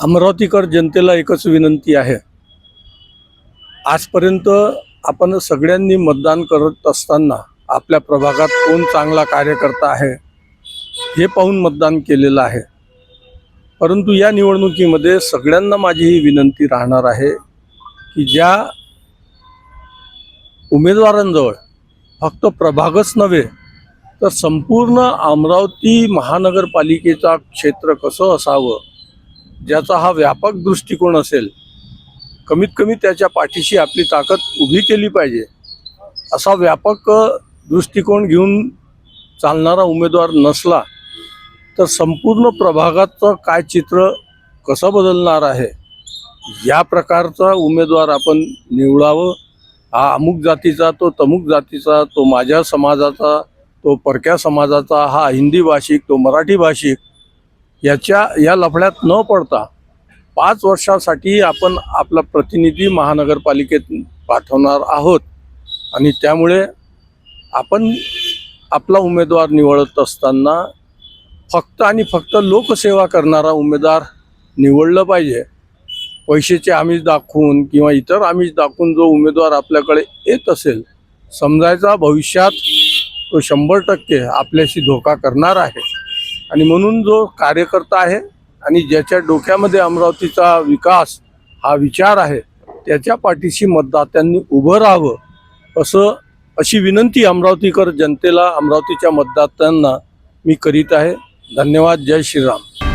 अमरावतीकर जनतेला एकच विनंती आहे. आजपर्यंत आपण सगळ्यांनी मतदान करत असताना आपल्या प्रभागात कोण चांगला कार्यकर्ता आहे हे पाहून मतदान केलेलं आहे. परंतु या निवडणुकीमध्ये सगळ्यांना माझी ही विनंती राहणार आहे की ज्या उमेदवारांजवळ फक्त प्रभागच नव्हे तर संपूर्ण अमरावती महानगरपालिकेचा क्षेत्र कसं असावं ज्याचा हा व्यापक दृष्टिकोन असेल कमीत कमी त्याच्या पाठीशी आपली ताकद उभी केली पाहिजे. असा व्यापक दृष्टिकोन घेऊन चालणारा उमेदवार नसला तर संपूर्ण प्रभागाचं काय चित्र कसं बदलणार आहे? या प्रकारचा उमेदवार आपण निवडावं. हा अमुक जातीचा तो तमुक जातीचा तो माझ्या समाजाचा तो परक्या समाजाचा हा हिंदी भाषिक तो मराठी भाषिक याच्या या लफड्यात न पडता पाच वर्षासाठी आपण आपला प्रतिनिधी महानगरपालिकेत पाठवणार आहोत. आणि त्यामुळे आपण आपला उमेदवार निवडत असताना फक्त आणि फक्त लोकसेवा करणारा उमेदवार निवडलं पाहिजे. पैशाचे आमिष दाखवून किंवा इतर आमिष दाखवून जो उमेदवार आपल्याकडे येत असेल समजायचा भविष्यात तो शंभर टक्के आपल्याशी धोका करणार आहे. आणि म्हणून जो कार्यकर्ता आहे आणि ज्याच्या डोक्यामध्ये अमरावतीचा विकास हा विचार आहे त्याच्या पाठीशी मतदात्यांनी उभं राहावं असं अशी विनंती अमरावतीकर जनतेला अमरावतीच्या मतदात्यांना मी करीत आहे. धन्यवाद. जय श्रीराम.